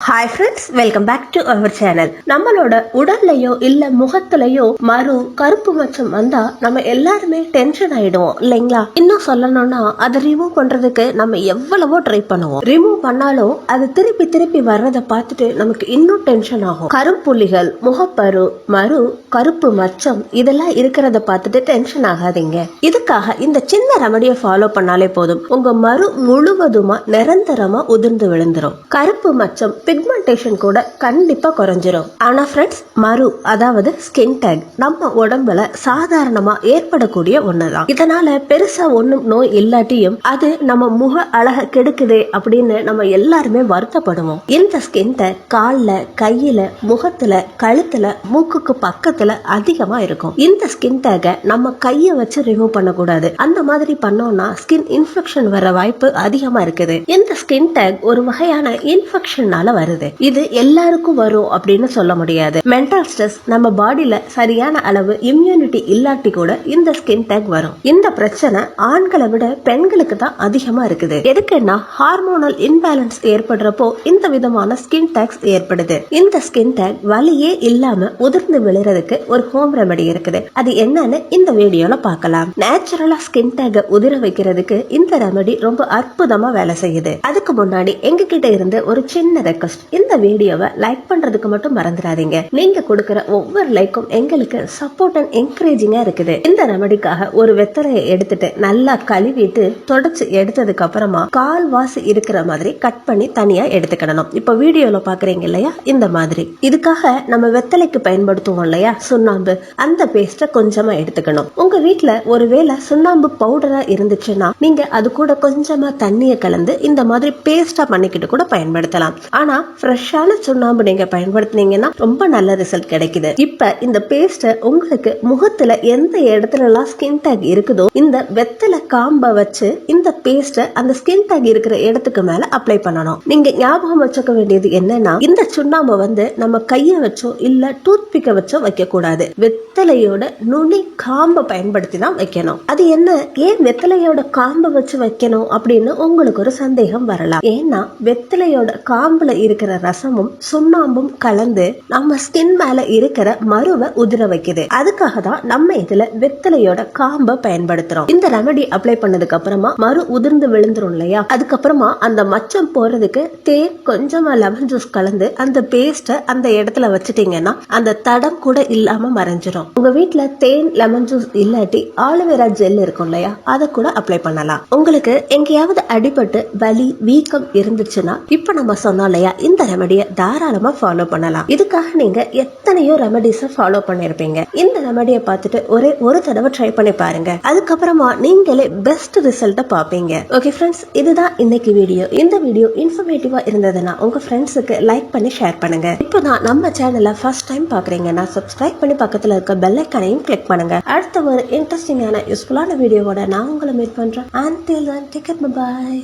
Hi friends welcome back to our channel நம்மளோட உடல்லையோ இல்ல முகத்திலையோ மறு கருப்பு மச்சம் வந்தா நம்ம எல்லாருமே டென்ஷன் ஆயிடுவோம் இல்லைங்களா? இன்னும் சொல்லணும்னா அதை ரிமூவ் பண்றதுக்கு நம்ம எவ்வளவோ ட்ரை பண்ணுவோம். ரிமூவ் பண்ணாலும் அது திருப்பி திருப்பி வர்றதை பார்த்துட்டு நமக்கு இன்னும் டென்ஷன் ஆகும். கருப்புள்ளிகள் முகப்பரு மறு கருப்பு மச்சம் இதெல்லாம் இருக்கிறத பார்த்துட்டு டென்ஷன் ஆகாதீங்க. இதுக்காக இந்த சின்ன ரெமடியை ஃபாலோ பண்ணாலே போதும். உங்க மறு முழுவதுமா நிரந்தரமா உதிர்ந்து விழுந்துரும். கருப்பு மச்சம் பிக்மெண்டேஷன் கூட கண்டிப்பாக குறைஞ்சிரும். ஆனால் ஃப்ரெண்ட்ஸ் மறு அதாவது ஸ்கின் டேக் நம்ம உடம்புல சாதாரணமாக ஏற்படக்கூடிய ஒன்று தான் இதனால் பெருசாக ஒன்றும் நோய் இல்லாட்டியும் அது நம்ம முக அழக கெடுக்குதே அப்படின்னு நம்ம எல்லாருமே வருத்தப்படுவோம். இந்த ஸ்கின் டேக் காலில் கையில் முகத்தில் கழுத்தில் மூக்குக்கு பக்கத்தில் அதிகமாக இருக்கும். இந்த ஸ்கின் டேக்கை நம்ம கையை வச்சு ரிமூவ் பண்ணக்கூடாது. அந்த மாதிரி பண்ணோம்னா ஸ்கின் இன்ஃபெக்ஷன் வர வாய்ப்பு அதிகமாக இருக்குது. இந்த ஸ்கின் டேக் ஒரு வகையான இன்ஃபெக்ஷன்னால வருது. இது எல்லாருக்கும் வரும் அப்படின்னு சொல்ல முடியாது. மென்டல் ஸ்ட்ரெஸ் நம்ம பாடியில சரியான அளவு இம்யூனிட்டி இல்லாட்டி கூட இந்த ஸ்கின் டேக் வரும். இந்த பிரச்சனை ஆண்களை விட பெண்களுக்கு தான் அதிகமா இருக்குது. எதுக்குன்னா ஹார்மோனல் இன்பேலன்ஸ் ஏற்படுறப்போ இந்த விதமான ஸ்கின் டேக்ஸ் ஏற்படுது. இந்த ஸ்கின் டேக் வலியே இல்லாம உதிர்ந்து விழுறதுக்கு ஒரு ஹோம் ரெமெடி இருக்குது. அது என்னன்னு இந்த வீடியோல பார்க்கலாம். நேச்சுரலா ஸ்கின் டேக உதிர வைக்கிறதுக்கு இந்த ரெமெடி ரொம்ப அற்புதமா வேலை செய்யுது. அதுக்கு முன்னாடி எங்க கிட்ட இருந்து ஒரு சின்ன ரெக்வஸ்ட் இந்த வீடியோவை லைக் பண்றதுக்கு மட்டும் மறந்துடாதீங்க. நீங்க கொடுக்கிற ஒவ்வொரு லைக்கும் எங்களுக்கு சப்போர்ட் அண்ட் என்கரேஜிங்கா இருக்குது. இந்த ரெமடிக்காக ஒரு வெத்தலையை எடுத்துட்டு நல்லா கழுவிட்டு தொடச்சு எடுத்ததுக்கு அப்புறமா கால் வாசி இருக்கிற மாதிரி கட் பண்ணி தனியா எடுத்துக்கிடணும். இப்ப வீடியோல பாக்குறீங்க இல்லையா? இந்த மாதிரி. இதுக்காக நம்ம வெத்தலைக்கு பயன்படுத்துவோம் இல்லையா? சுண்ணாம்பு. அந்த பேஸ்ட கொஞ்சமா எடுத்துக்கணும். உங்க வீட்டுல ஒருவேளை சுண்ணாம்பு பவுடரா இருந்துச்சுன்னா நீங்க அது கூட கொஞ்சமா தண்ணிய கலந்து இந்த மாதிரி பேஸ்டா பண்ணிக்கிட்டு கூட பயன்படுத்தலாம். ஆனா ஃப்ரெஷ்ஷான சுண்ணாம்பு நீங்க பயன்படுத்துனீங்கன்னா ரொம்ப நல்ல ரிசல்ட் கிடைக்குது. இப்ப இந்த பேஸ்ட உங்களுக்கு முகத்துல எந்த இடத்துல எல்லாம் ஸ்கின் டேக் இருக்குதோ இந்த வெத்தலை காம்ப வச்சு இந்த பேஸ்ட அந்த ஸ்கின் டேக் இருக்கிற இடத்துக்கு மேல அப்ளை பண்ணணும். நீங்க ஞாபகம் வச்சுக்க வேண்டியது என்னன்னா இந்த சுண்ணாம்பை வந்து நம்ம கைய வச்சோ இல்ல டூத் பிக்க வச்சோ வைக்க கூடாது வெத்தலையோட நுனி காம்ப பயன்படுத்தி தான் வைக்கணும். அது என்ன? ஏன் வெத்தலையோட காம்ப வச்சு வைக்கணும் அப்படின்னு உங்களுக்கு ஒரு சந்தேகம் வரலாம். ஏன்னா வெத்தலையோட காம்புல இருக்கிற ரசமும் சுண்ணாம்பும் கலந்து நம்ம ஸ்கின் மேல இருக்கிற மருவை உதிர வைக்குது. அதுக்காக தான் நம்ம இதுல வெத்தலையோட காம்ப பயன்படுத்துறோம். இந்த ரெமெடி அப்ளை பண்ணதுக்கு அப்புறமா மறு உதிர்ந்து விழுந்துரும் இல்லையா? அதுக்கப்புறமா அந்த மச்சம் போறதுக்கு தேன் கொஞ்சமா லெமன் ஜூஸ் கலந்து அந்த பேஸ்ட அந்த இடத்துல வச்சுட்டீங்கன்னா அந்த தடம் கூட இல்லாம மறைஞ்சிரும். உங்க வீட்டுல தேன் லெமன் ஜூஸ் இல்லாட்டி ஆலோவேரா ஜெல் இருக்கும் இல்லையா? அதை கூட அப்ளை பண்ணலாம். உங்களுக்கு எங்கேயாவது அடிபட்டு வலி வீக்கம் இருந்துச்சுன்னா இப்ப நம்ம சொன்னோம் இல்லையா? இந்த ரெமடியை தாராளமா ஃபாலோ பண்ணலாம். இதுக்காக நீங்க எத்தனையோ ரெமடிஸை ஃபாலோ பண்ணிருப்பீங்க. இந்த ரெமடியை பார்த்துட்டு ஒரே ஒரு தடவை ட்ரை பண்ணி பாருங்க. அதுக்கப்புறமா நீங்களே பெஸ்ட் ரிசல்ட்டை பார்ப்பீங்க. ஓகே ஃப்ரெண்ட்ஸ் இதுதான் இன்னைக்கு வீடியோ இந்த வீடியோ இன்ஃபர்மேட்டிவா இருந்ததுன்னா உங்க ஃப்ரெண்ட்ஸுக்கு லைக் பண்ணி ஷேர் பண்ணுங்க. இப்போ நான் நம்ம சேனலை ஃபர்ஸ்ட் டைம் பாக்குறீங்கன்னா சப்ஸ்கிரைப் பண்ணி பக்கத்துல இருக்க பெல் ஐக்கனையும் கிளிக் பண்ணுங்க. அடுத்த ஒரு இன்ட்ரெஸ்டிங்கான யூஸ்ஃபுல்லான வீடியோவோட நான் உங்களை மீட் பண்றேன். அண்ட் டில் தான் டிக்கெட் it